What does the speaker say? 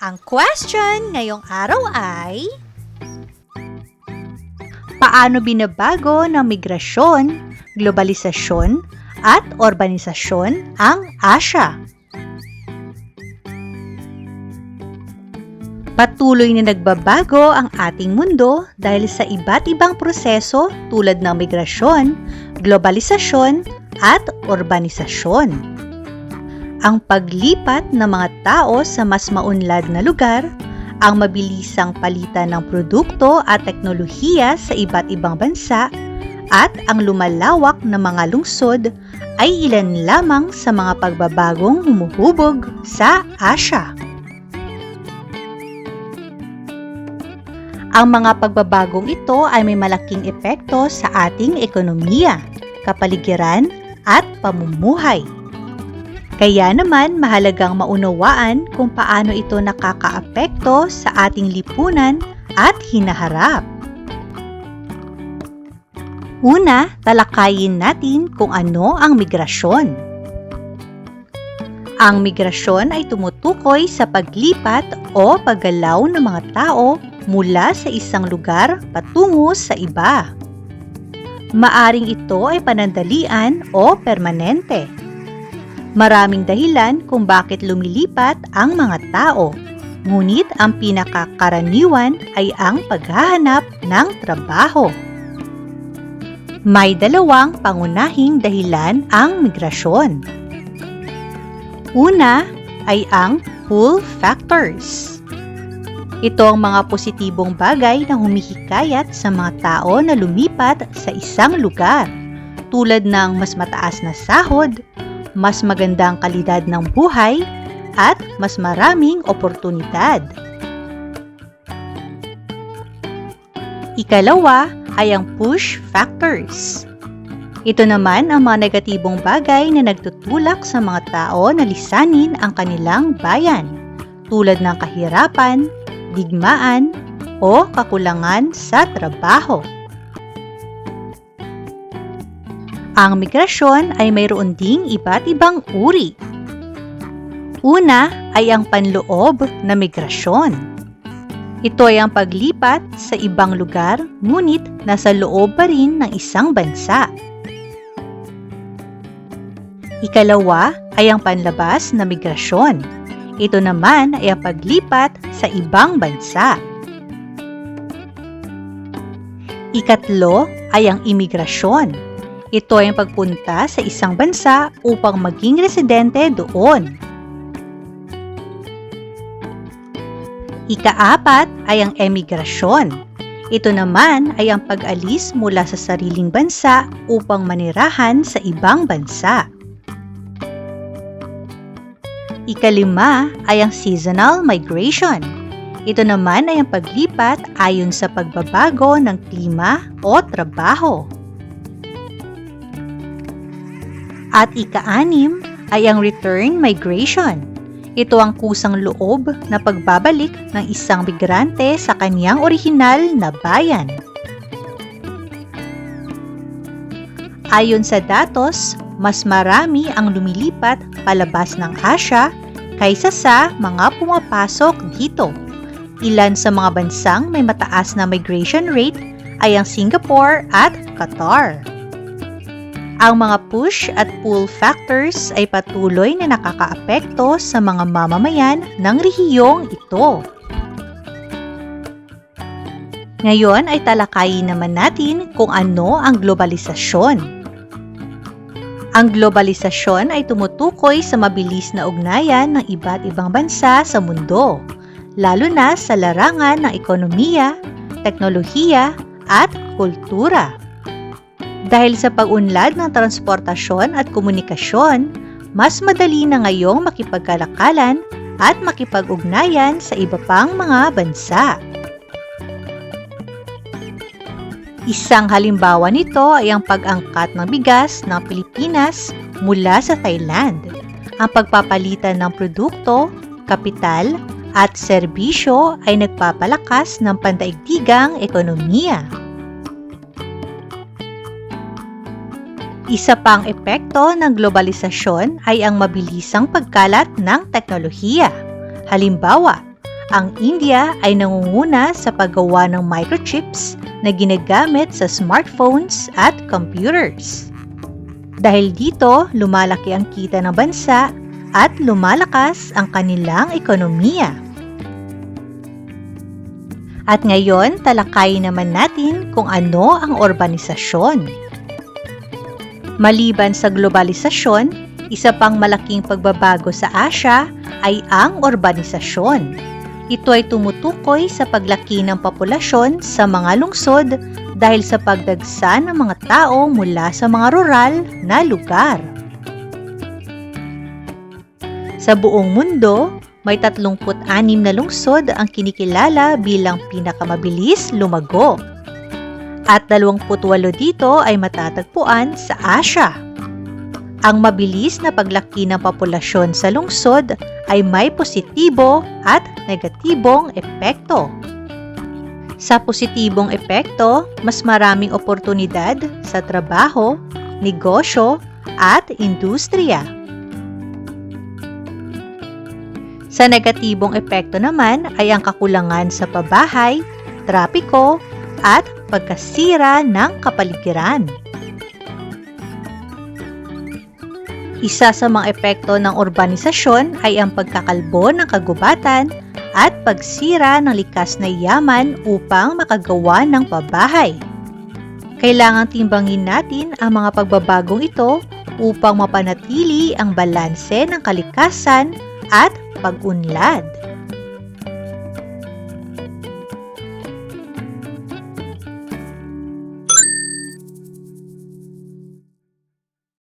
Ang question ngayong araw ay Paano binabago ng migrasyon, globalisasyon, at urbanisasyon ang Asya? Patuloy na nagbabago ang ating mundo dahil sa iba't ibang proseso tulad ng migrasyon, globalisasyon, at urbanisasyon. Ang paglipat ng mga tao sa mas maunlad na lugar, ang mabilisang palitan ng produkto at teknolohiya sa iba't ibang bansa, at ang lumalawak na mga lungsod ay ilan lamang sa mga pagbabagong humuhubog sa Asya. Ang mga pagbabagong ito ay may malaking epekto sa ating ekonomiya, kapaligiran at pamumuhay. Kaya naman mahalagang maunawaan kung paano ito nakakaapekto sa ating lipunan at hinaharap. Una, talakayin natin kung ano ang migrasyon. Ang migrasyon ay tumutukoy sa paglipat o paggalaw ng mga tao mula sa isang lugar patungo sa iba. Maaring ito ay panandalian o permanente. Maraming dahilan kung bakit lumilipat ang mga tao, ngunit ang pinakakaraniwan ay ang paghahanap ng trabaho. May dalawang pangunahing dahilan ang migrasyon. Una ay ang pull factors. Ito ang mga positibong bagay na humihikayat sa mga tao na lumipat sa isang lugar, tulad ng mas mataas na sahod, mas magandang kalidad ng buhay, at mas maraming oportunidad. Ikalawa ay ang push factors. Ito naman ang mga negatibong bagay na nagtutulak sa mga tao na lisanin ang kanilang bayan, tulad ng kahirapan, digmaan, o kakulangan sa trabaho. Ang migrasyon ay mayroon ding iba't ibang uri. Una ay ang panloob na migrasyon. Ito ay ang paglipat sa ibang lugar ngunit nasa loob pa rin ng isang bansa. Ikalawa ay ang panlabas na migrasyon. Ito naman ay ang paglipat sa ibang bansa. Ikatlo ay ang imigrasyon. Ito ay ang pagpunta sa isang bansa upang maging residente doon. Ikaapat ay ang emigrasyon. Ito naman ay ang pag-alis mula sa sariling bansa upang manirahan sa ibang bansa. Ikalima ay ang seasonal migration. Ito naman ay ang paglipat ayon sa pagbabago ng klima o trabaho. At ikaanim ay ang return migration. Ito ang kusang loob na pagbabalik ng isang migrante sa kanyang orihinal na bayan. Ayon sa datos, mas marami ang lumilipat palabas ng Asya kaysa sa mga pumapasok dito. Ilan sa mga bansang may mataas na migration rate ay ang Singapore at Qatar. Ang mga push at pull factors ay patuloy na nakakaapekto sa mga mamamayan ng rehiyong ito. Ngayon ay talakayin naman natin kung ano ang globalisasyon. Ang globalisasyon ay tumutukoy sa mabilis na ugnayan ng iba't ibang bansa sa mundo, lalo na sa larangan ng ekonomiya, teknolohiya, at kultura. Dahil sa pag-unlad ng transportasyon at komunikasyon, mas madali na ngayong makipagkalakalan at makipag-ugnayan sa iba pang mga bansa. Isang halimbawa nito ay ang pag-angkat ng bigas ng Pilipinas mula sa Thailand. Ang pagpapalitan ng produkto, kapital, at serbisyo ay nagpapalakas ng pandaigdigang ekonomiya. Isa pang epekto ng globalisasyon ay ang mabilisang pagkalat ng teknolohiya. Halimbawa, ang India ay nangunguna sa paggawa ng microchips na ginagamit sa smartphones at computers. Dahil dito, lumalaki ang kita ng bansa at lumalakas ang kanilang ekonomiya. At ngayon, talakayin naman natin kung ano ang urbanisasyon. Maliban sa globalisasyon, isa pang malaking pagbabago sa Asya ay ang urbanisasyon. Ito ay tumutukoy sa paglaki ng populasyon sa mga lungsod dahil sa pagdagsa ng mga tao mula sa mga rural na lugar. Sa buong mundo, may 36 na lungsod ang kinikilala bilang pinakamabilis lumago. At 28 dito ay matatagpuan sa Asya. Ang mabilis na paglaki ng populasyon sa lungsod ay may positibo at negatibong epekto. Sa positibong epekto, mas maraming oportunidad sa trabaho, negosyo, at industriya. Sa negatibong epekto naman ay ang kakulangan sa pabahay, trapiko, at pagkasira ng kapaligiran. Isa sa mga epekto ng urbanisasyon ay ang pagkakalbo ng kagubatan at pagsira ng likas na yaman upang makagawa ng pabahay. Kailangang timbangin natin ang mga pagbabagong ito upang mapanatili ang balanse ng kalikasan at pag-unlad.